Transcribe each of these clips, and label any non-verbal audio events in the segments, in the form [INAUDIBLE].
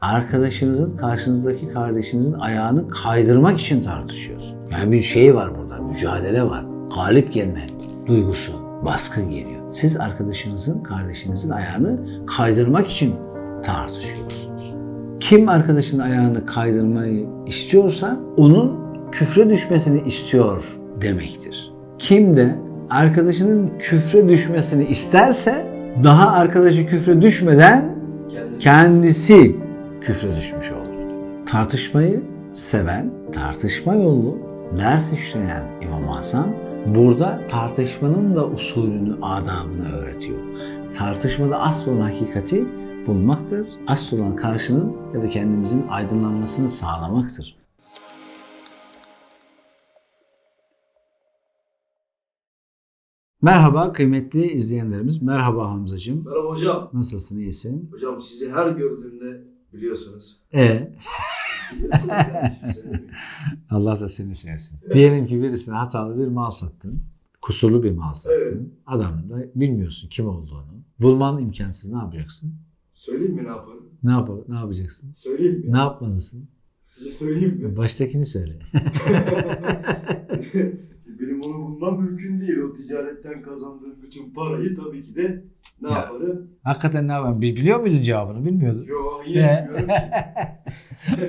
arkadaşınızın, karşınızdaki kardeşinizin ayağını kaydırmak için tartışıyorsun. Yani bir şey var burada, mücadele var. Galip gelme duygusu, baskın geliyor. Siz arkadaşınızın, kardeşinizin ayağını kaydırmak için tartışıyorsunuz. Kim arkadaşının ayağını kaydırmayı istiyorsa onun küfre düşmesini istiyor demektir. Kim de arkadaşının küfre düşmesini isterse daha arkadaşı küfre düşmeden kendisi küfre düşmüş olur. Tartışmayı seven, tartışma yolu ders işleyen İmam Hasan burada tartışmanın da usulünü, adabını öğretiyor. Tartışmada asıl olan hakikati bulmaktır. Asıl olan karşının ya da kendimizin aydınlanmasını sağlamaktır. Merhaba kıymetli izleyenlerimiz. Merhaba Hamzacığım. Merhaba hocam. Nasılsın, iyisin? Hocam sizi her gördüğümde biliyorsunuz. E söyleyeyim. [LAUGHS] Allah da seni sevsin. Diyelim ki birisine hatalı bir mal sattın. Kusurlu bir mal sattın. Evet. Adam da bilmiyorsun kim olduğunu. Bulman imkansız. Ne yapacaksın? Söyleyeyim mi ne yaparım? Ne yap ne yapacaksın? Söyleyeyim mi? Ne yapmalısın? Size söyleyeyim mi? Baştakini söyle. [LAUGHS] [LAUGHS] Benim onu bulmam mümkün değil. O ticaretten kazandığım bütün parayı tabii ki de ne Ya. yaparım? Hakikaten ne yapalım? Bil- Biliyor muydun cevabını? Bilmiyordun. Yok Ne? yine bilmiyorum. [LAUGHS]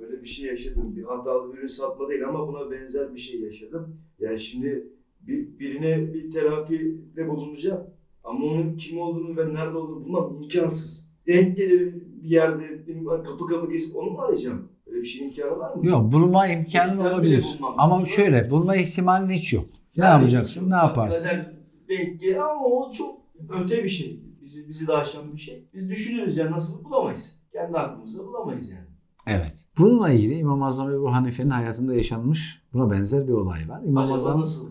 Böyle bir şey yaşadım. Bir hatalı ürün satma değil ama buna benzer bir şey yaşadım. Yani şimdi bir, birine bir terapide bulunacağım. Ama onun kim olduğunu ve nerede olduğunu bulmam imkansız. Denk gelir bir yerde kapı kapı gezip onu mu arayacağım? Öyle bir şeyin imkanı var mı? Yok bulma imkanı Sen olabilir. Ama şöyle bulma ihtimalin hiç yok. Ne Yani yapacaksın? Ne yaparsın? Denk gel ama o çok öte bir şey. Bizi, bizi de aşan bir şey. Biz düşünürüz yani nasıl bulamayız. Kendi aklımızda bulamayız yani. Evet. Bununla ilgili İmam Azam Ebu Hanife'nin hayatında yaşanmış buna benzer bir olay var. İmam Acaba Azam nasıl?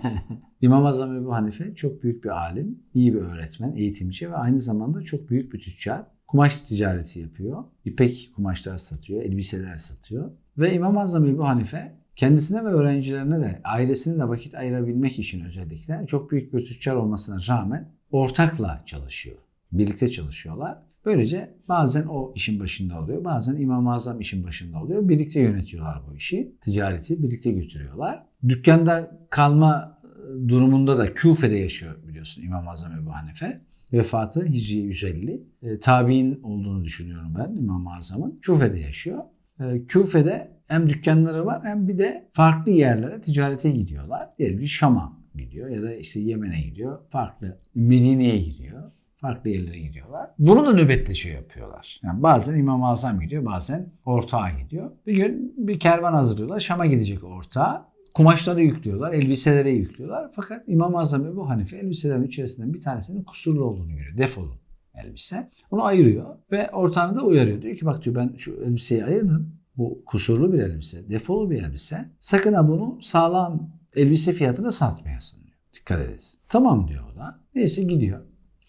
[LAUGHS] İmam Azam Ebu Hanife çok büyük bir alim, iyi bir öğretmen, eğitimci ve aynı zamanda çok büyük bir tüccar. Kumaş ticareti yapıyor. İpek kumaşlar satıyor, elbiseler satıyor. Ve İmam Azam Ebu Hanife kendisine ve öğrencilerine de ailesine de vakit ayırabilmek için özellikle çok büyük bir tüccar olmasına rağmen ortakla çalışıyor. Birlikte çalışıyorlar. Böylece bazen o işin başında oluyor, bazen İmam-ı Azam işin başında oluyor. Birlikte yönetiyorlar bu işi. Ticareti birlikte götürüyorlar. Dükkanda kalma durumunda da Küfe'de yaşıyor biliyorsun İmam-ı Azam Ebu Hanife. Vefatı Hicri 150. E, tabi'in olduğunu düşünüyorum ben İmam-ı Azam'ın. Küfe'de yaşıyor. E, Küfe'de hem dükkanları var hem bir de farklı yerlere ticarete gidiyorlar. Diyelim ki Şam'a gidiyor ya da işte Yemen'e gidiyor. Farklı Medine'ye gidiyor. Farklı yerlere gidiyorlar. Bunu da nöbetleşiyor yapıyorlar. Yani bazen İmam-ı Azam gidiyor, bazen ortağa gidiyor. Bir gün bir kervan hazırlıyorlar. Şam'a gidecek ortağa. Kumaşları yüklüyorlar, elbiselere yüklüyorlar. Fakat İmam-ı Azam Ebu Hanife elbiselerin içerisinden bir tanesinin kusurlu olduğunu görüyor. Defolu elbise. Onu ayırıyor ve ortağını da uyarıyor. Diyor ki bak diyor ben şu elbiseyi ayırdım. Bu kusurlu bir elbise, defolu bir elbise. Sakın ha bunu sağlam elbise fiyatına satmayasın diyor. Dikkat edesin. Tamam diyor o da. Neyse gidiyor.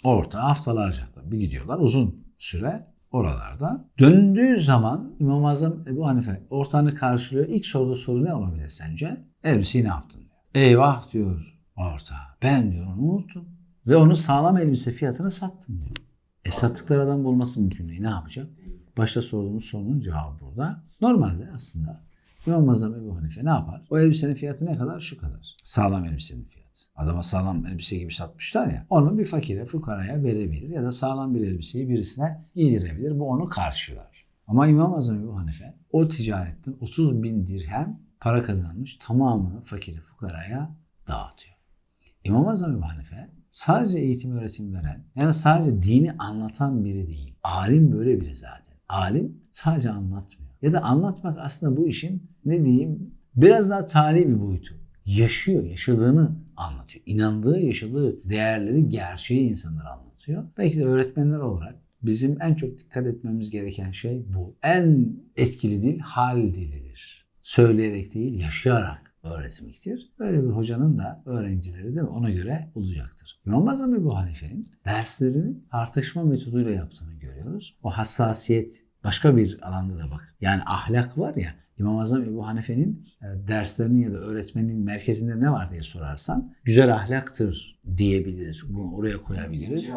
Orta haftalarca da bir gidiyorlar uzun süre oralarda. Döndüğü zaman İmam Azam Ebu Hanife ortağını karşılıyor. İlk sorduğu soru ne olabilir sence? Elbiseyi ne yaptın diyor. Eyvah diyor ortağı. Ben diyor onu unuttum. Ve onu sağlam elbise fiyatına sattım diyor. E sattıkları adam bulması mümkün değil. Ne yapacak? Başta sorduğumuz sorunun cevabı burada. Normalde aslında İmam Azam Ebu Hanife ne yapar? O elbisenin fiyatı ne kadar? Şu kadar. Sağlam elbisenin fiyatı. Adama sağlam elbise gibi satmışlar ya. Onu bir fakire, fukaraya verebilir ya da sağlam bir elbiseyi birisine giydirebilir. Bu onu karşılar. Ama İmam Azam Ebu Hanife o ticaretten 30 bin dirhem para kazanmış. Tamamını fakire, fukaraya dağıtıyor. İmam Azam Ebu Hanife sadece eğitim öğretim veren yani sadece dini anlatan biri değil. Alim böyle biri zaten. Alim sadece anlatmıyor. Ya da anlatmak aslında bu işin ne diyeyim biraz daha tarihi bir boyutu. Yaşıyor, yaşadığını anlatıyor. İnandığı, yaşadığı değerleri, gerçeği insanlara anlatıyor. Belki de öğretmenler olarak bizim en çok dikkat etmemiz gereken şey bu. En etkili dil hal dilidir. Söyleyerek değil, yaşayarak öğretmektir. Böyle bir hocanın da öğrencileri mi ona göre olacaktır. İmam Azam Ebu Hanife'nin derslerini tartışma metoduyla yaptığını görüyoruz. O hassasiyet başka bir alanda da bak. Yani ahlak var ya İmam Azam Ebu Hanife'nin e, derslerinin ya da öğretmeninin merkezinde ne var diye sorarsan güzel ahlaktır diyebiliriz. Bunu oraya koyabiliriz.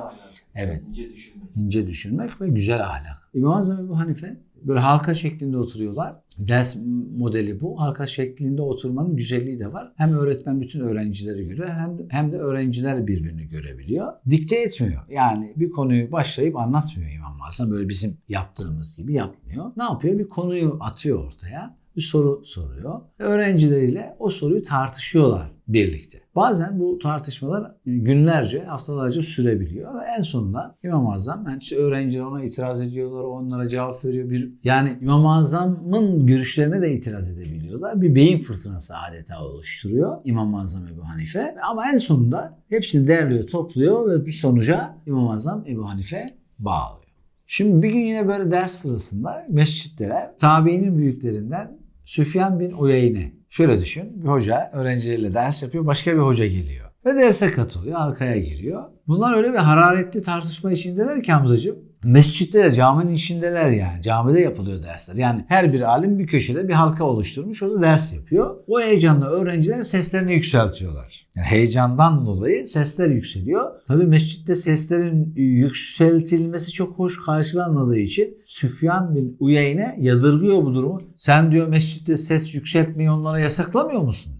Evet. İnce düşünmek. ince düşünmek ve güzel ahlak. İmam Azam Ebu Hanife böyle halka şeklinde oturuyorlar. Ders modeli bu. Halka şeklinde oturmanın güzelliği de var. Hem öğretmen bütün öğrencileri görüyor hem, hem de öğrenciler birbirini görebiliyor. Dikte etmiyor. Yani bir konuyu başlayıp anlatmıyor İmam Azam. Böyle bizim yaptığımız gibi yapmıyor. Ne yapıyor? Bir konuyu atıyor ortaya. Bir soru soruyor. Öğrencileriyle o soruyu tartışıyorlar birlikte. Bazen bu tartışmalar günlerce, haftalarca sürebiliyor ve en sonunda İmam-ı Azam yani işte öğrenciler ona itiraz ediyorlar, onlara cevap veriyor. Bir, yani İmam-ı Azam'ın görüşlerine de itiraz edebiliyorlar. Bir beyin fırtınası adeta oluşturuyor İmam-ı Azam Ebu Hanife. Ama en sonunda hepsini derliyor, topluyor ve bir sonuca İmam-ı Azam Ebu Hanife bağlıyor. Şimdi bir gün yine böyle ders sırasında mescitteler tabiinin büyüklerinden Süfyan bin Uyeyne. Şöyle düşün bir hoca öğrencileriyle ders yapıyor başka bir hoca geliyor. Ve derse katılıyor halkaya giriyor. Bunlar öyle bir hararetli tartışma içindeler ki Hamzacığım. Mescitlere, caminin içindeler yani. Camide yapılıyor dersler. Yani her bir alim bir köşede bir halka oluşturmuş. Orada ders yapıyor. O heyecanla öğrenciler seslerini yükseltiyorlar. Yani heyecandan dolayı sesler yükseliyor. Tabii mescitte seslerin yükseltilmesi çok hoş karşılanmadığı için Süfyan bin Uyeyne yadırgıyor bu durumu. Sen diyor mescitte ses yükseltmeyi onlara yasaklamıyor musun?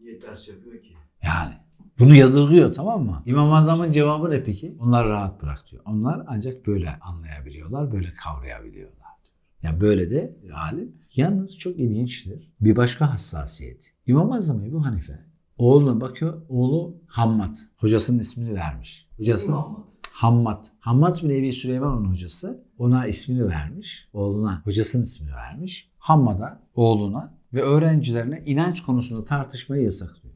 Niye ders yapıyor ki? Yani bunu yadırgıyor tamam mı? İmam Azam'ın cevabı ne peki? Onlar rahat bırak diyor. Onlar ancak böyle anlayabiliyorlar, böyle kavrayabiliyorlar. diyor. Yani böyle de alim. Yalnız çok ilginçtir. Bir başka hassasiyet. İmam Azam Ebu Hanife oğluna bakıyor. Oğlu Hammad. Hocasının ismini vermiş. Hocasının Muhammed. Hammad. Hammad bin Ebi Süleyman onun hocası. Ona ismini vermiş. Oğluna hocasının ismini vermiş. Hammad'a, oğluna ve öğrencilerine inanç konusunda tartışmayı yasaklıyor.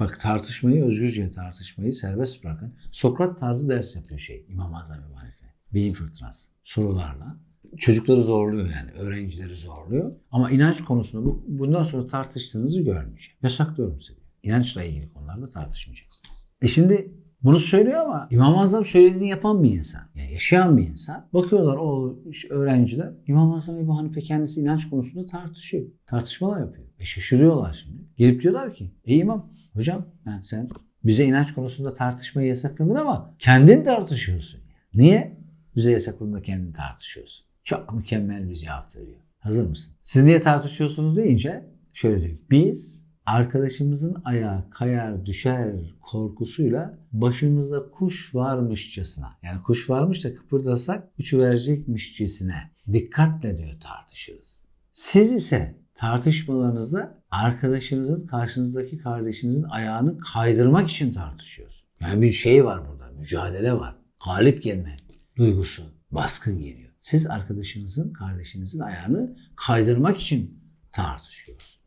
Bak tartışmayı, özgürce tartışmayı serbest bırakın. Sokrat tarzı ders yapıyor şey İmam Azam Ebu Hanife. Beyin fırtınası. Sorularla. Çocukları zorluyor yani. Öğrencileri zorluyor. Ama inanç konusunda bu, bundan sonra tartıştığınızı görmeyeceğim. Yasaklıyorum size. İnançla ilgili konularda tartışmayacaksınız. E şimdi bunu söylüyor ama İmam-ı Azam söylediğini yapan bir insan. Yani yaşayan bir insan. Bakıyorlar o öğrenciler İmam-ı Azam Ebu Hanife kendisi inanç konusunda tartışıyor. Tartışmalar yapıyor. E şaşırıyorlar şimdi. Gelip diyorlar ki ey imam hocam yani sen bize inanç konusunda tartışmayı yasakladın ama kendin tartışıyorsun. Niye? Bize yasakladığında kendin tartışıyorsun. Çok mükemmel bir cevap veriyor. Hazır mısın? Siz niye tartışıyorsunuz deyince şöyle diyor. Biz arkadaşımızın ayağı kayar düşer korkusuyla başımıza kuş varmışçasına yani kuş varmış da kıpırdasak uçu verecekmişçesine dikkatle diyor tartışırız. Siz ise tartışmalarınızda arkadaşınızın karşınızdaki kardeşinizin ayağını kaydırmak için tartışıyorsunuz. Yani bir şey var burada mücadele var. Galip gelme duygusu baskın geliyor. Siz arkadaşınızın kardeşinizin ayağını kaydırmak için tartışıyorsunuz.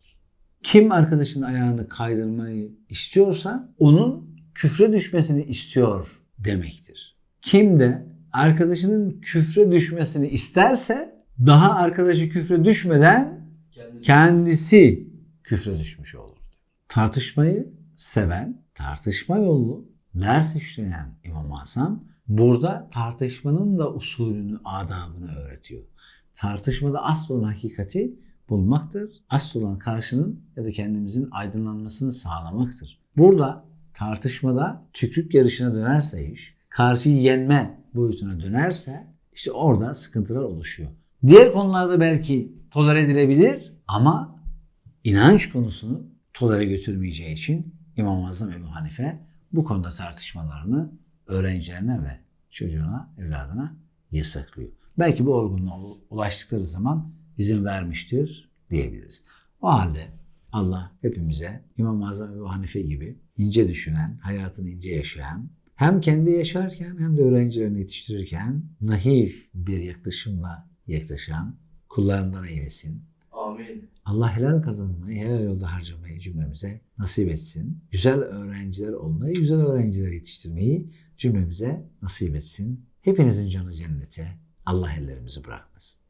Kim arkadaşının ayağını kaydırmayı istiyorsa onun küfre düşmesini istiyor demektir. Kim de arkadaşının küfre düşmesini isterse daha arkadaşı küfre düşmeden kendisi küfre düşmüş olur. Tartışmayı seven, tartışma yolu ders işleyen İmam Azam burada tartışmanın da usulünü, adabını öğretiyor. Tartışmada asıl olan hakikati bulmaktır. Asıl olan karşının ya da kendimizin aydınlanmasını sağlamaktır. Burada tartışmada tükrük yarışına dönerse iş, karşıyı yenme boyutuna dönerse işte orada sıkıntılar oluşuyor. Diğer konularda belki tolere edilebilir ama inanç konusunu tolere götürmeyeceği için İmam-ı Azam Ebu Hanife bu konuda tartışmalarını öğrencilerine ve çocuğuna, evladına yasaklıyor. Belki bu olgunluğa ulaştıkları zaman izin vermiştir diyebiliriz. O halde Allah hepimize İmam-ı Azam Ebu Hanife gibi ince düşünen, hayatını ince yaşayan, hem kendi yaşarken hem de öğrencilerini yetiştirirken nahif bir yaklaşımla yaklaşan kullarından eylesin. Amin. Allah helal kazanmayı, helal yolda harcamayı cümlemize nasip etsin. Güzel öğrenciler olmayı, güzel öğrenciler yetiştirmeyi cümlemize nasip etsin. Hepinizin canı cennete. Allah ellerimizi bırakmasın.